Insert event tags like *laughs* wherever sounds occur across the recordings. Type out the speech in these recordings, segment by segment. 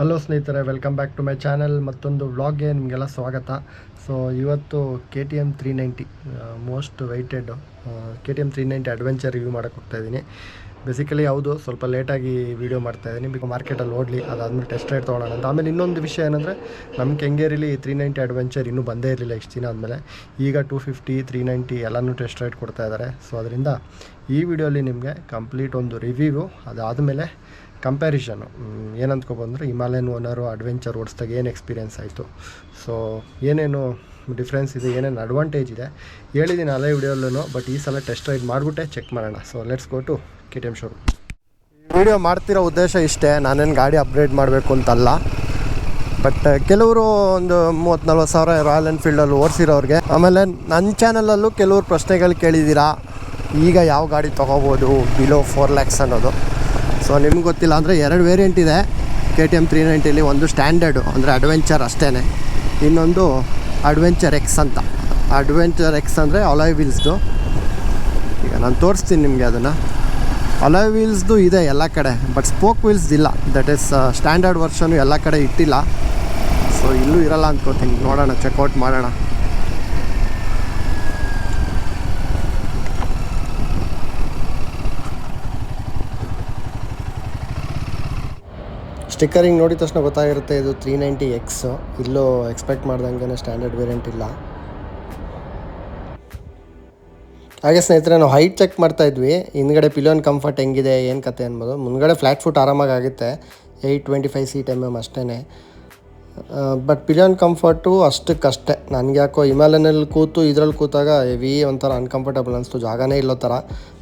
Hello ಸ್ನೇಹಿತರೆ welcome back to my channel ಮತ್ತೊಂದು ವ್ಲಾಗ್ಗೆ ನಿಮಗೆಲ್ಲ ಸ್ವಾಗತ. ಸೊ ಇವತ್ತು K T M three ninety most weighted K T M three ninety adventure review ಮಾಡೋಕ್ಕೆ ಹೋಗ್ತಾ ಇದ್ದೀನಿ. ಬೇಸಿಕಲಿ ಹೌದು ಸ್ವಲ್ಪ ಲೇಟಾಗಿ ವೀಡಿಯೋ ಮಾಡ್ತಾ ಇದ್ದೀನಿ. ಬಿಕಾಸ್ ಮಾರ್ಕೆಟಲ್ಲಿ ಓಡಲಿ, ಅದಾದಮೇಲೆ ಟೆಸ್ಟ್ ರೈಡ್ ತೊಗೊಳೋಣ ಅಂತ. ಆಮೇಲೆ ಇನ್ನೊಂದು ವಿಷಯ ಏನಂದರೆ ನಮ್ಮ ಕೆಂಗೇರಿಲಿ ತ್ರೀ ನೈಂಟಿ ಅಡ್ವೆಂಚರ್ ಇನ್ನೂ ಬಂದೇ ಇರಲಿಲ್ಲ ಇಷ್ಟು ದಿನ ಆದಮೇಲೆ. ಈಗ ಟೂ ಫಿಫ್ಟಿ ತ್ರೀ ನೈಂಟಿ ಎಲ್ಲನೂ ಟೆಸ್ಟ್ ರೈಡ್ ಕೊಡ್ತಾ ಇದ್ದಾರೆ ಸೊ ಅದರಿಂದ ಈ ವಿಡಿಯೋಲಿ ನಿಮಗೆ ಕಂಪ್ಲೀಟ್ ಒಂದು ರಿವ್ಯೂ ಅದಾದಮೇಲೆ ಕಂಪ್ಯಾರಿಷನು ಏನಂದ್ಕೊಬಂದ್ರೆ ಹಿಮಾಲಯನ್ ಓನರು ಅಡ್ವೆಂಚರ್ ಓಡಿಸ್ದಾಗ ಏನು ಎಕ್ಸ್ಪೀರಿಯೆನ್ಸ್ ಆಯಿತು? ಸೊ ಏನೇನು ಡಿಫ್ರೆನ್ಸ್ ಇದೆ, ಏನೇನು ಅಡ್ವಾಂಟೇಜ್ ಇದೆ. ಹೇಳಿದ್ದೀನಿ ಅಲೆ ವಿಡಿಯೋಲ್ಲೂ ಬಟ್ ಈ ಸಲ ಟೆಸ್ಟ್ ರೈಡ್ ಮಾಡಿಬಿಟ್ಟೆ ಚೆಕ್ ಮಾಡೋಣ. So let's go to K T M showroom video ಮಾಡ್ತಿರೋ ಉದ್ದೇಶ ಇಷ್ಟೇ, ನಾನೇನು ಗಾಡಿ ಅಪ್ಗ್ರೇಡ್ ಮಾಡಬೇಕು ಅಂತಲ್ಲ. ಬಟ್ ಕೆಲವರು ಒಂದು ಮೂವತ್ತು ನಲ್ವತ್ತು ಸಾವಿರ ರಾಯಲ್ ಎನ್ಫೀಲ್ಡಲ್ಲಿ ಓಡಿಸಿರೋರಿಗೆ, ಆಮೇಲೆ ನನ್ನ ಚಾನಲಲ್ಲೂ ಕೆಲವರು ಪ್ರಶ್ನೆಗಳು ಕೇಳಿದ್ದೀರಾ ಈಗ ಯಾವ ಗಾಡಿ ತೊಗೋಬೋದು ಬಿಲೋ ಫೋರ್ ಲ್ಯಾಕ್ಸ್ ಅನ್ನೋದು. ಸೊ ನಿಮ್ಗೆ ಗೊತ್ತಿಲ್ಲ, ಅಂದರೆ ಎರಡು ವೇರಿಯಂಟ್ ಇದೆ. ಕೆ ಟಿ ಎಂ ತ್ರೀ ನೈಂಟಿಲಿ ಒಂದು ಸ್ಟ್ಯಾಂಡರ್ಡು ಅಂದರೆ ಅಡ್ವೆಂಚರ್ ಅಷ್ಟೇ ಇನ್ನೊಂದು ಅಡ್ವೆಂಚರ್ ಎಕ್ಸ್ ಅಂತ. ಅಡ್ವೆಂಚರ್ ಎಕ್ಸ್ ಅಂದರೆ ಅಲಾಯ್ ವೀಲ್ಸ್ದು ಈಗ ನಾನು ತೋರಿಸ್ತೀನಿ ನಿಮಗೆ ಅದನ್ನು. ಅಲಾಯ್ ವೀಲ್ಸ್ದು ಇದೆ ಎಲ್ಲ ಕಡೆ ಬಟ್ ಸ್ಪೋಕ್ ವೀಲ್ಸ್ ಇಲ್ಲ. ದಟ್ ಈಸ್ ಸ್ಟ್ಯಾಂಡರ್ಡ್ ವರ್ಷನು ಎಲ್ಲ ಕಡೆ ಇಟ್ಟಿಲ್ಲ. ಸೊ ಇಲ್ಲೂ ಇರಲ್ಲ ಅಂದ್ಕೋತೀನಿ. ನೋಡೋಣ ಚೆಕ್ಔಟ್ ಮಾಡೋಣ. ಸ್ಟಿಕ್ಕರಿಂಗ್ ನೋಡಿದ ತಕ್ಷಣ ಗೊತ್ತಾಗಿರುತ್ತೆ ಇದು ತ್ರೀ ನೈಂಟಿ ಎಕ್ಸ್ ಇಲ್ಲೂ ಎಕ್ಸ್ಪೆಕ್ಟ್ ಮಾಡ್ದಂಗೆ ಸ್ಟ್ಯಾಂಡರ್ಡ್ ವೇರಿಯಂಟ್ ಇಲ್ಲ. ಹಾಗೆ ಸ್ನೇಹಿತರೆ, ನಾವು ಹೈಟ್ ಚೆಕ್ ಮಾಡ್ತಾ ಇದ್ವಿ. ಹಿಂದ್ಗಡೆ ಪಿಲೋನ್ ಕಂಫರ್ಟ್ ಹೆಂಗಿದೆ, ಏನು ಕತೆ ಅನ್ಬೋದು. ಮುಂದ್ಗಡೆ ಫ್ಲ್ಯಾಟ್ ಫುಟ್ ಆರಾಮಾಗಿ ಆಗುತ್ತೆ. Eight twenty five seat M M ಅಷ್ಟೇ ಬಟ್ ಪಿಲಿಯನ್ ಕಂಫರ್ಟು ಅಷ್ಟಕ್ಕಷ್ಟೇ. ನನಗೆ ಯಾಕೋ ಹಿಮಾಲಯನಲ್ಲಿ ಕೂತು ಇದ್ರಲ್ಲಿ ಕೂತಾಗ ಹೆವಿ ಒಂಥರ ಅನ್ಕಂಫರ್ಟಬಲ್ ಅನಿಸ್ತು. ಜಾಗನೇ ಇಲ್ಲೋ ಥರ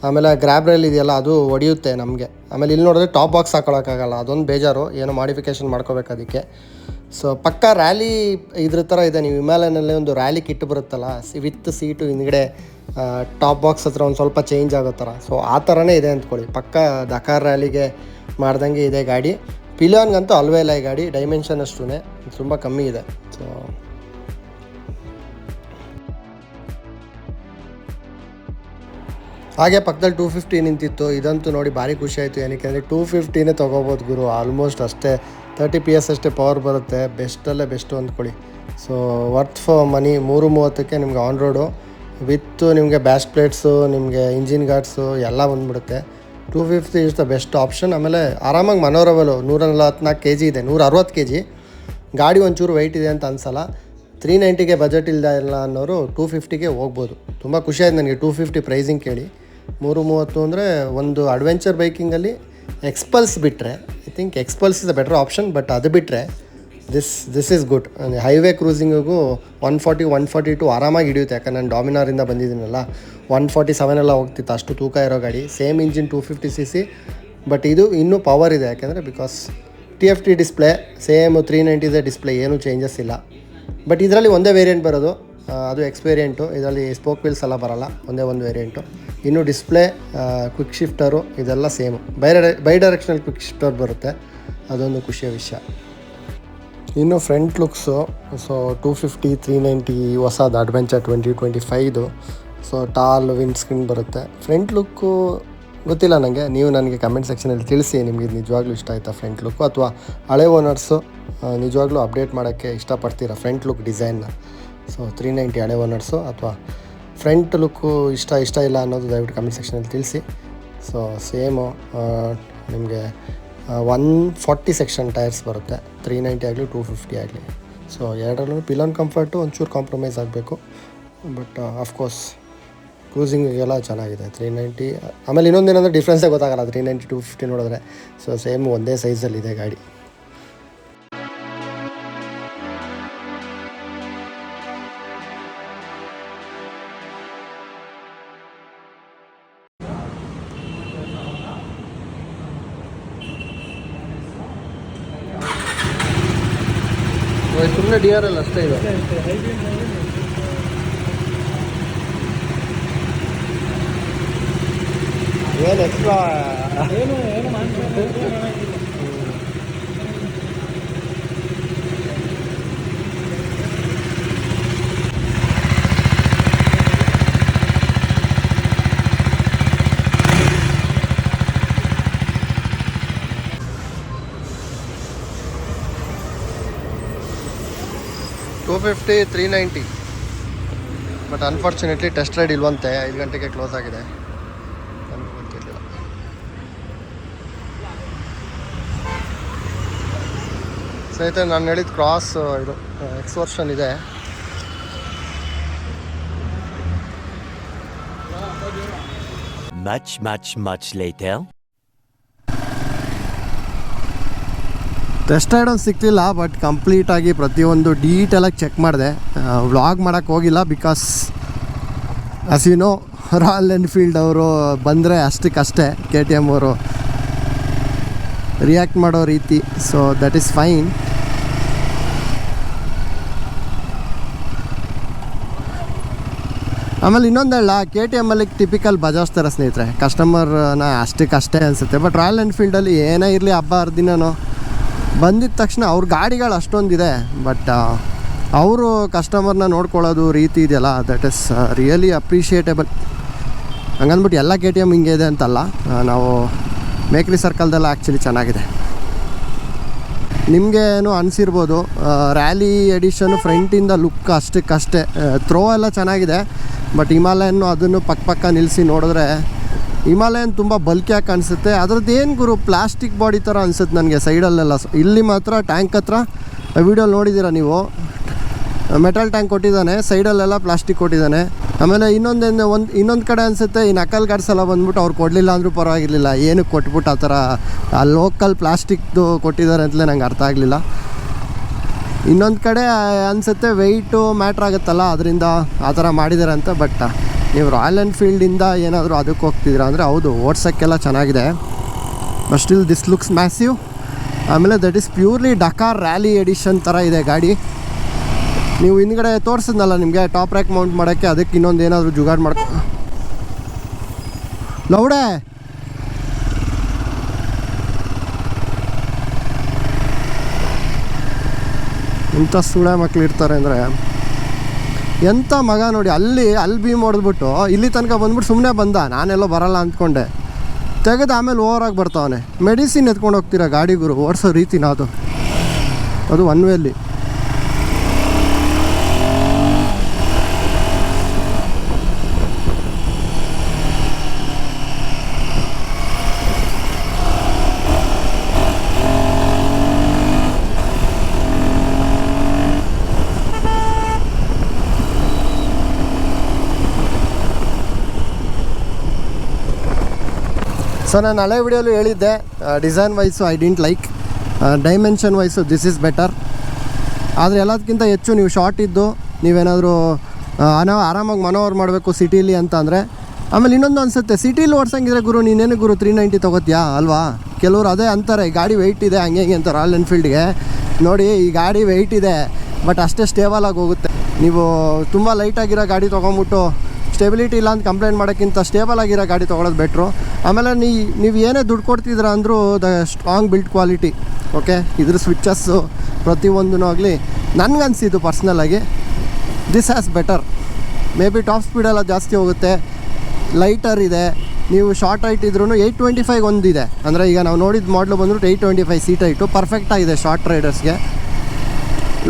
ಆಮೇಲೆ ಗ್ರ್ಯಾಬ್ ರೈಲ್ ಇದೆಯಲ್ಲ, ಅದು ಹೊಡೆಯುತ್ತೆ ನಮಗೆ. ಆಮೇಲೆ ಇಲ್ಲಿ ನೋಡಿದ್ರೆ ಟಾಪ್ ಬಾಕ್ಸ್ ಹಾಕೊಳ್ಳೋಕ್ಕಾಗಲ್ಲ ಅದೊಂದು ಬೇಜಾರು. ಏನೋ ಮಾಡಿಫಿಕೇಷನ್ ಮಾಡ್ಕೋಬೇಕು ಅದಕ್ಕೆ. ಸೊ ಪಕ್ಕ ರ್ಯಾಲಿ ಇದ್ರ ಥರ ಇದೆ. ನೀವು ಹಿಮಾಲಯನಲ್ಲೇ ಒಂದು ರ್ಯಾಲಿ ಕಿಟ್ ಬರುತ್ತಲ್ಲ ವಿತ್ ಸೀಟು ಹಿಂದ್ಗಡೆ ಟಾಪ್ ಬಾಕ್ಸ್ ಹತ್ರ ಒಂದು ಸ್ವಲ್ಪ ಚೇಂಜ್ ಆಗೋ ಥರ ಸೊ ಆ ಥರನೇ ಇದೆ ಅಂದ್ಕೊಳ್ಳಿ ಪಕ್ಕ ದಕಾರ್ ರ್ಯಾಲಿಗೆ ಮಾಡ್ದಂಗೆ ಇದೆ ಗಾಡಿ. ಪಿಲಿಯಾನ್ಗಂತೂ ಅಲ್ವೇ ಇಲ್ಲ ಈ ಗಾಡಿ ಡೈಮೆನ್ಷನ್ ಅಷ್ಟೂ ತುಂಬ ಕಮ್ಮಿ ಇದೆ. ಸೊ ಹಾಗೆ ಪಕ್ಕದಲ್ಲಿ ಟೂ ಫಿಫ್ಟಿ ನಿಂತಿತ್ತು, ಇದಂತೂ ನೋಡಿ ಭಾರಿ ಖುಷಿ ಆಯಿತು. ಏನಕ್ಕೆ ಅಂದರೆ ಟೂ ಫಿಫ್ಟಿನೇ ತೊಗೋಬೋದು ಗುರು ಆಲ್ಮೋಸ್ಟ್ ಅಷ್ಟೇ ತರ್ಟಿ ಪಿ ಎಸ್ ಅಷ್ಟೇ ಪವರ್ ಬರುತ್ತೆ ಬೆಸ್ಟಲ್ಲೇ ಬೆಸ್ಟು ಅಂದ್ಕೊಳ್ಳಿ. ಸೊ ವರ್ತ್ ಫಾರ್ ಮನಿ ಮೂರು ಮೂವತ್ತಕ್ಕೆ ನಿಮ್ಗೆ ಆನ್ ರೋಡು ವಿತ್ತು ನಿಮಗೆ ಬ್ಯಾಶ್ ಪ್ಲೇಟ್ಸು ನಿಮಗೆ ಇಂಜಿನ್ ಗಾರ್ಡ್ಸು ಎಲ್ಲ ಬಂದ್ಬಿಡುತ್ತೆ. Two fifty is the best option ಆಮೇಲೆ ಆರಾಮಾಗಿ ಮನೋರವಲು ನೂರ ನಲ್ವತ್ನಾಲ್ಕು ಕೆ ಜಿ ಇದೆ ನೂರ ಅರವತ್ತು ಕೆ ಜಿ ಗಾಡಿ ಒಂಚೂರು ವೆಯ್ಟ್ ಇದೆ ಅಂತ ಅನ್ಸಲ್ಲ. ತ್ರೀ ನೈಂಟಿಗೆ ಬಜೆಟ್ ಇಲ್ಲದ ಇಲ್ಲ ಅನ್ನೋರು ಟೂ ಫಿಫ್ಟಿಗೆ ಹೋಗ್ಬೋದು. ತುಂಬ ಖುಷಿ ಆಯ್ತು ನನಗೆ ಟೂ ಫಿಫ್ಟಿ ಪ್ರೈಸಿಂಗ್ ಕೇಳಿ. ಮೂರು ಮೂವತ್ತು ಅಂದರೆ ಒಂದು ಅಡ್ವೆಂಚರ್ ಬೈಕಿಂಗಲ್ಲಿ ಎಕ್ಸ್ಪಲ್ಸ್ ಬಿಟ್ಟರೆ I think Xpulse is a better option but ಅದು ಬಿಟ್ಟರೆ this this is good highway ಕ್ರೂಸಿಂಗಿಗೂ one forty one forty to ಆರಾಮಾಗಿ ಹಿಡಿಯುತ್ತೆ. ಯಾಕಂದ್ರೆ ನಾನು ಡಾಮಿನಾರಿಂದ ಬಂದಿದ್ದೀನಲ್ಲ. ಒನ್ ಫಾರ್ಟಿ ಸೆವೆನ್ ಎಲ್ಲ ಹೋಗ್ತಿತ್ತು. ಅಷ್ಟು ತೂಕ ಇರೋ ಗಾಡಿ. Same engine two fifty C C but ಇದು ಇನ್ನೂ ಪವರ್ ಇದೆ. ಯಾಕೆಂದರೆ because T F T display same three ನೈಂಟಿದೆ display ಏನೂ ಚೇಂಜಸ್ ಇಲ್ಲ. ಬಟ್ ಇದರಲ್ಲಿ ಒಂದೇ ವೇರಿಯಂಟ್ ಬರೋದು. ಅದು ಎಕ್ಸ್ಪೀರಿಯೆಂಟು ಇದರಲ್ಲಿ ಸ್ಪೋಕ್ ವೀಲ್ಸ್ ಎಲ್ಲ ಬರೋಲ್ಲ. ಒಂದೇ ಒಂದು ವೇರಿಯಂಟು ಇನ್ನು ಡಿಸ್ಪ್ಲೇ ಕ್ವಿಕ್ ಶಿಫ್ಟರು ಇದೆಲ್ಲ same bi bidirectional quick shifter ಬರುತ್ತೆ. ಅದೊಂದು ಖುಷಿಯ ವಿಷಯ. ಇನ್ನು front looks so two fifty three ninety ಹೊಸದು adventure twenty twenty ಫೈದು so tall windscreen ಬರುತ್ತೆ. ಫ್ರಂಟ್ ಲುಕ್ಕು ಗೊತ್ತಿಲ್ಲ ನನಗೆ ನೀವು ನನಗೆ ಕಮೆಂಟ್ ಸೆಕ್ಷನಲ್ಲಿ ತಿಳಿಸಿ, ನಿಮಗೆ ನಿಜವಾಗ್ಲೂ ಇಷ್ಟ ಆಯಿತಾ ಫ್ರಂಟ್ ಲುಕ್ಕು ಅಥವಾ ಹಳೆ ಓನರ್ಸು ನಿಜವಾಗ್ಲೂ ಅಪ್ಡೇಟ್ ಮಾಡೋಕ್ಕೆ ಇಷ್ಟಪಡ್ತೀರಾ ಫ್ರಂಟ್ ಲುಕ್ ಡಿಸೈನ್ನ ಸೊ ತ್ರೀ ನೈಂಟಿ ಹಳೆ ಓನರ್ಸು ಅಥವಾ ಫ್ರಂಟ್ ಲುಕ್ಕು ಇಷ್ಟ ಇಷ್ಟ ಇಲ್ಲ ಅನ್ನೋದು ದಯವಿಟ್ಟು ಕಮೆಂಟ್ ಸೆಕ್ಷನಲ್ಲಿ ತಿಳಿಸಿ. ಸೊ ಸೇಮು ನಿಮಗೆ ಒನ್ ಫಾರ್ಟಿ ಸೆಕ್ಷನ್ ಟೈರ್ಸ್ ಬರುತ್ತೆ. ತ್ರೀ ನೈಂಟಿ ಆಗಲಿ ಟೂ ಫಿಫ್ಟಿ ಆಗಲಿ. ಸೊ ಎರಡರಲ್ಲೂ ಪಿಲನ್ ಕಂಫರ್ಟು ಒಂಚೂರು ಕಾಂಪ್ರಮೈಸ್ ಆಗಬೇಕು. ಬಟ್ ಆಫ್ಕೋರ್ಸ್ ಕ್ರೂಸಿಂಗಿಗೆಲ್ಲ ಚೆನ್ನಾಗಿದೆ. ತ್ರೀ ನೈಂಟಿ ಆಮೇಲೆ ಇನ್ನೊಂದೇನಂದರೆ ಡಿಫ್ರೆನ್ಸೇ ಗೊತ್ತಾಗಲ್ಲ. ತ್ರೀ ನೈಂಟಿ ಟೂ ಫಿಫ್ಟಿ ನೋಡಿದ್ರೆ. ಸೊ ಸೇಮ್ ಒಂದೇ ಸೈಜಲ್ಲಿದೆ ಗಾಡಿ. ಸುಮ್ಮನೆ ಡಿ ಆರ್ ಎಲ್ ಅಷ್ಟೇ ಇದು. ಏನು ಎಕ್ಸ್ಟ್ರಾ ಏನು ಏನು ಮಾಡ್ತಾರೆ two fifty three ninety but unfortunately test ride ಇಲ್ವಂತೆ. ಐದು ಗಂಟೆಗೆ ಕ್ಲೋಸ್ ಆಗಿದೆ. ನನಗೂ ಗೊತ್ತಿರಲಿಲ್ಲ. ಸ್ನೇಹಿತರೆ ನಾನು ಹೇಳಿದ ಕ್ರಾಸ್ ಇದು ಎಕ್ಸ್ ವರ್ಷನ್ ಇದೆ. Much, much, much later. Test ride ಒಂದು ಸಿಕ್ಕಲಿಲ್ಲ ಬಟ್ ಕಂಪ್ಲೀಟಾಗಿ ಪ್ರತಿಯೊಂದು ಡೀಟೇಲಾಗಿ ಚೆಕ್ ಮಾಡಿದೆ. ವ್ಲಾಗ್ ಮಾಡೋಕ್ಕೆ ಹೋಗಿಲ್ಲ ಬಿಕಾಸ್ ಹಸಿನೋ ರಾಯಲ್ ಎನ್ಫೀಲ್ಡ್ ಅವರು ಬಂದರೆ ಅಷ್ಟಕ್ಕಷ್ಟೇ ಕೆ ಟಿ ಎಂ ಅವರು ರಿಯಾಕ್ಟ್ ಮಾಡೋ ರೀತಿ ಸೊ ದಟ್ ಈಸ್ ಫೈನ್ ಆಮೇಲೆ ಇನ್ನೊಂದು ಹೇಳ ಕೆ ಟಿ ಎಮ್ಮಲ್ಲಿ ಟಿಪಿಕಲ್ ಬಜಾಜ್ ಥರ ಸ್ನೇಹಿತರೆ ಕಸ್ಟಮರ್ನ ಅಷ್ಟಕ್ಕಷ್ಟೇ ಅನಿಸುತ್ತೆ ಬಟ್ ರಾಯಲ್ ಎನ್ಫೀಲ್ಡಲ್ಲಿ ಏನೇ ಇರಲಿ ಹಬ್ಬ ಹರಿದಿನನೋ ಬಂದಿದ ತಕ್ಷಣ ಅವ್ರ ಗಾಡಿಗಳು ಅಷ್ಟೊಂದಿದೆ ಬಟ್ ಅವರು ಕಸ್ಟಮರ್ನ ನೋಡ್ಕೊಳ್ಳೋದು ರೀತಿ ಇದೆಯಲ್ಲ ದಟ್ ಇಸ್ ರಿಯಲಿ ಅಪ್ರಿಷಿಯೇಟೇಬಲ್ ಹಂಗಂದ್ಬಿಟ್ಟು ಎಲ್ಲ ಕೆ ಟಿ ಎಂ ಹಿಂಗೆ ಇದೆ ಅಂತಲ್ಲ ನಾವು ಮೇಕ್ರಿ ಸರ್ಕಲ್ದೆಲ್ಲ ಆ್ಯಕ್ಚುಲಿ ಚೆನ್ನಾಗಿದೆ. ನಿಮಗೆ ಏನು ಅನಿಸಿರ್ಬೋದು ರ್ಯಾಲಿ ಎಡಿಷನು ಫ್ರಂಟಿಂದ ಲುಕ್ ಅಷ್ಟಕ್ಕಷ್ಟೇ ಥ್ರೋ ಎಲ್ಲ ಚೆನ್ನಾಗಿದೆ ಬಟ್ ಹಿಮಾಲಯನ್ನು ಅದನ್ನು ಪಕ್ಕ ಪಕ್ಕ ನಿಲ್ಲಿಸಿ ನೋಡಿದ್ರೆ ಹಿಮಾಲಯನ್ ತುಂಬ ಬಲ್ಕಿಯಾಗಿ ಅನಿಸುತ್ತೆ ಅದ್ರದ್ದು ಏನು ಗುರು ಪ್ಲಾಸ್ಟಿಕ್ ಬಾಡಿ ಥರ ಅನಿಸುತ್ತೆ ನನಗೆ ಸೈಡಲ್ಲೆಲ್ಲ. ಇಲ್ಲಿ ಮಾತ್ರ ಟ್ಯಾಂಕ್ ಹತ್ರ ವಿಡಿಯೋ ನೋಡಿದ್ದೀರಾ ನೀವು? ಮೆಟಲ್ ಟ್ಯಾಂಕ್ ಕೊಟ್ಟಿದ್ದಾನೆ, ಸೈಡಲ್ಲೆಲ್ಲ ಪ್ಲಾಸ್ಟಿಕ್ ಕೊಟ್ಟಿದ್ದಾನೆ. ಆಮೇಲೆ ಇನ್ನೊಂದೇನು ಒಂದು, ಇನ್ನೊಂದು ಕಡೆ ಅನಿಸುತ್ತೆ, ಈ ನಕಲ್ ಗಾಡ್ಸ್ ಎಲ್ಲ ಬಂದ್ಬಿಟ್ಟು ಅವ್ರು ಕೊಡಲಿಲ್ಲ ಅಂದರೂ ಪರವಾಗಿರಲಿಲ್ಲ. ಏನಕ್ಕೆ ಕೊಟ್ಬಿಟ್ಟು ಆ ಥರ, ಆ ಲೋಕಲ್ ಪ್ಲಾಸ್ಟಿಕ್ದು ಕೊಟ್ಟಿದ್ದಾರೆ ಅಂತಲೇ ನಂಗೆ ಅರ್ಥ ಆಗಲಿಲ್ಲ. ಇನ್ನೊಂದು ಕಡೆ ಅನಿಸುತ್ತೆ ವೆಯ್ಟು ಮ್ಯಾಟ್ರ್ ಆಗುತ್ತಲ್ಲ, ಅದರಿಂದ ಆ ಥರ ಮಾಡಿದ್ದಾರೆ ಅಂತ ಬಟ್ ನೀವು ರಾಯಲ್ ಎನ್ಫೀಲ್ಡಿಂದ ಏನಾದರೂ ಅದಕ್ಕೆ ಹೋಗ್ತಿದ್ರ ಅಂದರೆ ಹೌದು, ಓಡ್ಸೋಕ್ಕೆಲ್ಲ ಚೆನ್ನಾಗಿದೆ. But still this looks massive ಆಮೇಲೆ that is purely Dakar rally edition ಥರ ಇದೆ ಗಾಡಿ. ನೀವು ಹಿಂದ್ಗಡೆ ತೋರಿಸಿದ್ನಲ್ಲ ನಿಮಗೆ ಟಾಪ್ ರ್ಯಾಕ್ ಮೌಂಟ್ ಮಾಡೋಕ್ಕೆ, ಅದಕ್ಕೆ ಇನ್ನೊಂದು ಏನಾದರೂ ಜುಗಾಡ್ ಮಾಡ್ಕೊ ಲೌಡೆ! ಇಂಥ ಸುಳೆ ಮಕ್ಳು ಇರ್ತಾರೆ ಅಂದರೆ ಎಂಥ ಮಗ ನೋಡಿ, ಅಲ್ಲಿ ಅಲ್ಲಿ ಬೀಮ್ ಹೊಡೆದ್ಬಿಟ್ಟು, ಇಲ್ಲಿ ತನಕ ಬಂದ್ಬಿಟ್ಟು ಸುಮ್ಮನೆ ಬಂದ. ನಾನೆಲ್ಲೋ ಬರಲ್ಲ ಅಂದ್ಕೊಂಡೆ. ತೆಗೆದು ಆಮೇಲೆ ಓವರಾಗಿ ಬರ್ತಾವನೆ. ಮೆಡಿಸಿನ್ ಎತ್ಕೊಂಡು ಹೋಗ್ತೀರಾ ಗಾಡಿ ಗುರು? ಓಡಿಸೋ ರೀತಿನ ಅದು. ಅದು ಒನ್ ವೇಲಿ ಸೊ ನಾನು ಹಳೆ ವಿಡಿಯೋಲು ಹೇಳಿದ್ದೆ design wise I didn't like dimension wise this is better ಆದರೆ ಎಲ್ಲದಕ್ಕಿಂತ ಹೆಚ್ಚು ನೀವು ಶಾರ್ಟ್ ಇದ್ದು, ನೀವೇನಾದರೂ ಅನಾ, ಆರಾಮಾಗಿ ಮನೋವರ್ ಮಾಡಬೇಕು ಸಿಟೀಲಿ ಅಂತ ಅಂದರೆ ಆಮೇಲೆ ಇನ್ನೊಂದು ಅನಿಸುತ್ತೆ ಸಿಟೀಲಿ ಓಡ್ಸಂಗಿದ್ರೆ ಗುರು, ನೀನೇನು ಗುರು ತ್ರೀ ನೈಂಟಿ ತೊಗೋತೀಯಾ? ಅಲ್ವಾ? ಕೆಲವರು ಅದೇ ಅಂತಾರೆ ಈ ಗಾಡಿ ವೆಯ್ಟ್ ಇದೆ, ಹಂಗೆ ಹಿಂಗೆ ಅಂತ ರಾಯಲ್ ಎನ್ಫೀಲ್ಡ್ಗೆ ನೋಡಿ, ಈ ಗಾಡಿ ವೆಯ್ಟ್ ಇದೆ ಬಟ್ ಅಷ್ಟೇ ಸ್ಟೇಬಲ್ ಆಗಿ ಹೋಗುತ್ತೆ. ನೀವು ತುಂಬ ಲೈಟಾಗಿರೋ ಗಾಡಿ ತೊಗೊಂಬಿಟ್ಟು ಸ್ಟೆಬಿಲಿಟಿ ಇಲ್ಲ ಅಂತ ಕಂಪ್ಲೇಂಟ್ ಮಾಡೋಕ್ಕಿಂತ ಸ್ಟೇಬಲ್ ಆಗಿರೋ ಗಾಡಿ ತೊಗೊಳೋದು ಬೆಟ್ರು ಆಮೇಲೆ ನೀ, ನೀವು ಏನೇ ದುಡ್ಡು ಕೊಡ್ತಿದ್ರ ಅಂದರೂ the strong build quality okay ಇದ್ರ ಸ್ವಿಚ್ಚಸ್ಸು ಪ್ರತಿಯೊಂದೂ ಆಗಲಿ. ನನಗನ್ಸಿದ್ದು ಪರ್ಸ್ನಲಾಗಿ this is better may be top ಸ್ಪೀಡೆಲ್ಲ ಜಾಸ್ತಿ ಹೋಗುತ್ತೆ ಲೈಟರ್ ಇದೆ, ನೀವು ಶಾರ್ಟ್ ಹೈಟ್ ಇದ್ರೂ ಏಯ್ಟ್ ಟ್ವೆಂಟಿ ಫೈವ್ ಒಂದಿದೆ. ಅಂದರೆ ಈಗ ನಾವು ನೋಡಿದ ಮಾಡಲು ಬಂದ್ಬಿಟ್ಟು eight twenty five seat height ಪರ್ಫೆಕ್ಟಾಗಿದೆ short ರೈಡರ್ಸ್ಗೆ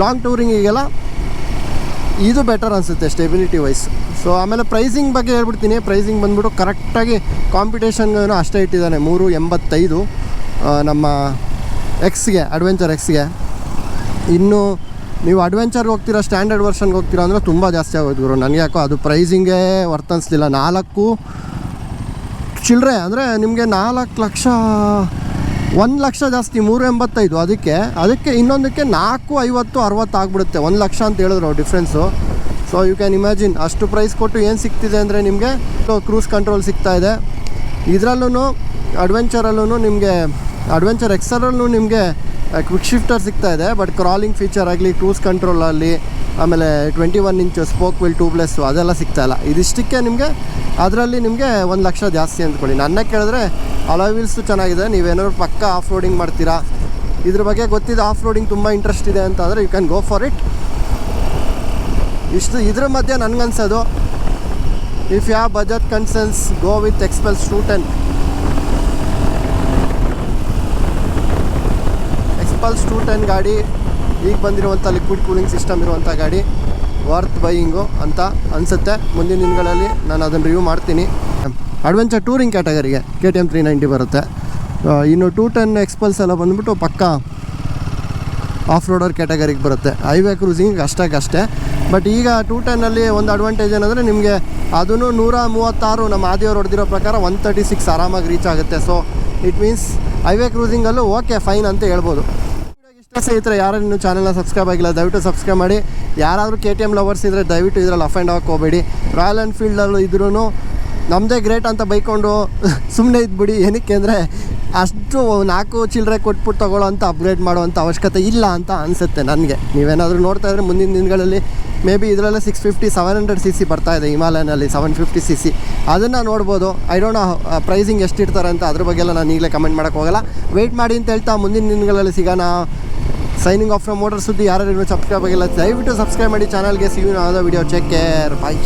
ಲಾಂಗ್ ಟೂರಿಂಗಿಗೆಲ್ಲ ಇದು ಬೆಟರ್ ಅನಿಸುತ್ತೆ ಸ್ಟೆಬಿಲಿಟಿ ವೈಸ್ ಸೊ ಆಮೇಲೆ ಪ್ರೈಸಿಂಗ್ ಬಗ್ಗೆ ಹೇಳ್ಬಿಡ್ತೀನಿ. ಪ್ರೈಸಿಂಗ್ ಬಂದ್ಬಿಟ್ಟು ಕರೆಕ್ಟಾಗಿ ಕಾಂಪಿಟೇಷನ್ಗೂ ಅಷ್ಟೇ ಇಟ್ಟಿದ್ದಾನೆ ಮೂರು ಎಂಬತ್ತೈದು ನಮ್ಮ ಎಕ್ಸ್ಗೆ ಅಡ್ವೆಂಚರ್ ಎಕ್ಸ್ಗೆ ಇನ್ನು ನೀವು ಅಡ್ವೆಂಚರ್ಗೆ ಹೋಗ್ತೀರಾ ಸ್ಟ್ಯಾಂಡರ್ಡ್ ವರ್ಷನ್ಗೆ ಹೋಗ್ತೀರಾ ಅಂದರೆ ತುಂಬ ಜಾಸ್ತಿ ಆಗೋದು ಗುರು. ನನಗೆ ಯಾಕೋ ಅದು ಪ್ರೈಸಿಂಗೇ ವರ್ತನಿಸ್ಲಿಲ್ಲ ನಾಲ್ಕು ಚಿಲ್ಲರೆ ಅಂದರೆ ನಿಮಗೆ ನಾಲ್ಕು ಲಕ್ಷ, ಒಂದು ಲಕ್ಷ ಜಾಸ್ತಿ, ಮೂರು ಎಂಬತ್ತೈದು. ಅದಕ್ಕೆ ಅದಕ್ಕೆ ಇನ್ನೊಂದಕ್ಕೆ ನಾಲ್ಕು ಐವತ್ತು, ಅರವತ್ತು ಆಗ್ಬಿಡುತ್ತೆ. ಒಂದು ಲಕ್ಷ ಅಂತ ಹೇಳಿದ್ರು difference so you can imagine ಅಷ್ಟು ಪ್ರೈಸ್ ಕೊಟ್ಟು ಏನು ಸಿಗ್ತಿದೆ ಅಂದರೆ ನಿಮಗೆ ಕ್ರೂಸ್ ಕಂಟ್ರೋಲ್ ಸಿಗ್ತಾ ಇದೆ. ಇದರಲ್ಲೂ ಅಡ್ವೆಂಚರಲ್ಲೂ ನಿಮಗೆ ಅಡ್ವೆಂಚರ್ ಎಕ್ಸರಲ್ಲೂ ನಿಮಗೆ ಕ್ವಿಕ್ ಶಿಫ್ಟರ್ ಸಿಗ್ತಾ ಇದೆ ಬಟ್ ಕ್ರಾಲಿಂಗ್ ಫೀಚರ್ ಆಗಲಿ ಕ್ರೂಸ್ ಕಂಟ್ರೋಲಲ್ಲಿ ಆಮೇಲೆ twenty one inch spoke wheel tubeless ಅದೆಲ್ಲ ಸಿಗ್ತಾ ಇಲ್ಲ. ಇದಿಷ್ಟಕ್ಕೆ ನಿಮಗೆ ಅದರಲ್ಲಿ ನಿಮಗೆ ಒಂದು ಲಕ್ಷ ಜಾಸ್ತಿ ಅಂದ್ಕೊಳ್ಳಿ. ನನ್ನ ಕೇಳಿದ್ರೆ ಅಲೋ ವೀಲ್ಸು ಚೆನ್ನಾಗಿದೆ, ನೀವೇನಾದ್ರು ಪಕ್ಕ ಆಫ್ ರೋಡಿಂಗ್ ಮಾಡ್ತೀರಾ? ಇದ್ರ ಬಗ್ಗೆ ಗೊತ್ತಿದೆ ಆಫ್ ರೋಡಿಂಗ್ ತುಂಬ ಇಂಟ್ರೆಸ್ಟ್ ಇದೆ ಅಂತ ಅಂದರೆ you can go for it ಇಷ್ಟು ಇದ್ರ ಮಧ್ಯೆ ನನಗನ್ಸೋದು if ya budget concerns go with ten Xpulse two ten ಗಾಡಿ, ಈಗ ಬಂದಿರುವಂಥ ಲಿಕ್ವಿಡ್ ಕೂಲಿಂಗ್ ಸಿಸ್ಟಮ್ ಇರುವಂಥ ಗಾಡಿ ವರ್ತ್ ಬೈಯಿಂಗು ಅಂತ ಅನಿಸುತ್ತೆ. ಮುಂದಿನ ದಿನಗಳಲ್ಲಿ ನಾನು ಅದನ್ನು ರಿವ್ಯೂ ಮಾಡ್ತೀನಿ. Adventure touring ಕ್ಯಾಟಗರಿಗೆ K T M three ninety ಬರುತ್ತೆ. ಇನ್ನು ಟೂ ಟೆನ್ ಎಕ್ಸ್ಪಲ್ಸ್ ಎಲ್ಲ ಬಂದ್ಬಿಟ್ಟು ಪಕ್ಕ ಆಫ್ ರೋಡರ್ ಕ್ಯಾಟಗರಿಗೆ ಬರುತ್ತೆ. ಹೈವೇ ಕ್ರೂಸಿಂಗ್ ಅಷ್ಟಕ್ಕಷ್ಟೇ ಬಟ್ ಈಗ ಟೂ ಟೆನ್ನಲ್ಲಿ ಒಂದು ಅಡ್ವಾಂಟೇಜ್ ಏನಂದರೆ ನಿಮಗೆ ಅದೂ ನೂರ ಮೂವತ್ತಾರು ನಮ್ಮ ಆದಿಯವರು ಹೊಡೆದಿರೋ ಪ್ರಕಾರ ಒನ್ ತರ್ಟಿ ಸಿಕ್ಸ್ ಆರಾಮಾಗಿ ರೀಚ್ ಆಗುತ್ತೆ. ಸೊ ಇಟ್ ಮೀನ್ಸ್ ಹೈವೇ ಕ್ರೂಸಿಂಗಲ್ಲೂ ಓಕೆ ಫೈನ್ ಅಂತ ಹೇಳ್ಬೋದು. ಸ್ನೇಹಿತರೆ ಯಾರು ಇನ್ನೂ ಚಾನಲ್ನ ಸಬ್ಸ್ಕ್ರೈಬ್ ಆಗಿಲ್ಲ, ದಯವಿಟ್ಟು ಸಬ್ಸ್ಕ್ರೈಬ್ ಮಾಡಿ. ಯಾರಾದರೂ ಕೆ ಟಿ ಎಂ ಲವರ್ಸ್ ಇದ್ದರೆ ದಯವಿಟ್ಟು ಇದರಲ್ಲಿ ಅಫ್ ಆ್ಯಂಡ್ ಹಾಕಿ ಹೋಗಬೇಡಿ. ರಾಯಲ್ ಎನ್ಫೀಲ್ಡಲ್ಲೂ ಇದ್ರೂ ನಮ್ಮದೇ ಗ್ರೇಟ್ ಅಂತ ಬೈಕೊಂಡು *laughs* ಸುಮ್ಮನೆ ಇದ್ಬಿಡಿ. ಏನಕ್ಕೆ ಅಂದರೆ ಅಷ್ಟು ನಾಲ್ಕು ಚಿಲ್ಲರೆ ಕೊಟ್ಬಿಟ್ಟು ತೊಗೊಳ್ಳೋ ಅಂತ ಅಪ್ಗ್ರೇಡ್ ಮಾಡುವಂಥ ಅವಶ್ಯಕತೆ ಇಲ್ಲ ಅಂತ ಅನಿಸುತ್ತೆ ನನಗೆ. ನೀವೇನಾದರೂ ನೋಡ್ತಾ ಇದ್ರೆ ಮುಂದಿನ ದಿನಗಳಲ್ಲಿ ಮೇ ಬಿ ಇದರಲ್ಲೇ six fifty seven hundred C C ಬರ್ತಾ ಇದೆ ಹಿಮಾಲಯನಲ್ಲಿ ಸೆವೆನ್ ಫಿಫ್ಟಿ ಸಿ ಸಿ ಅದನ್ನು ನೋಡ್ಬೋದು. ಐ ಡೋಂಟ್ ನೋ ಪ್ರೈಸಿಂಗ್ ಎಷ್ಟಿರ್ತಾರೆ ಅಂತ ಅದ್ರ ಬಗ್ಗೆ ಎಲ್ಲ ನಾನು ಈಗಲೇ ಕಮೆಂಟ್ ಮಾಡೋಕ್ಕೆ ಹೋಗಲ್ಲ. ವೆಯ್ಟ್ ಮಾಡಿ ಅಂತ ಹೇಳ್ತಾ ಮುಂದಿನ ದಿನಗಳಲ್ಲಿ ಸಿಗೋಣ. ಸೈನಿಂಗ್ ಆಫ್ ಫ್ರಮ್ ಮೋಟರ್ ಸುದ್ದಿ ಯಾರು ಸಬ್ಸ್ಕ್ರೈಬ್ ಆಗಿಲ್ಲ, ದಯವಿಟ್ಟು ಸಬ್ಸ್ಕ್ರೈಬ್ ಮಾಡಿ. ಚಾನಲ್ಗೆ ಸಿಗೋಣ ವಿಡಿಯೋ ಚೆಕ್ ಕೇರ್ ಬಾಯ್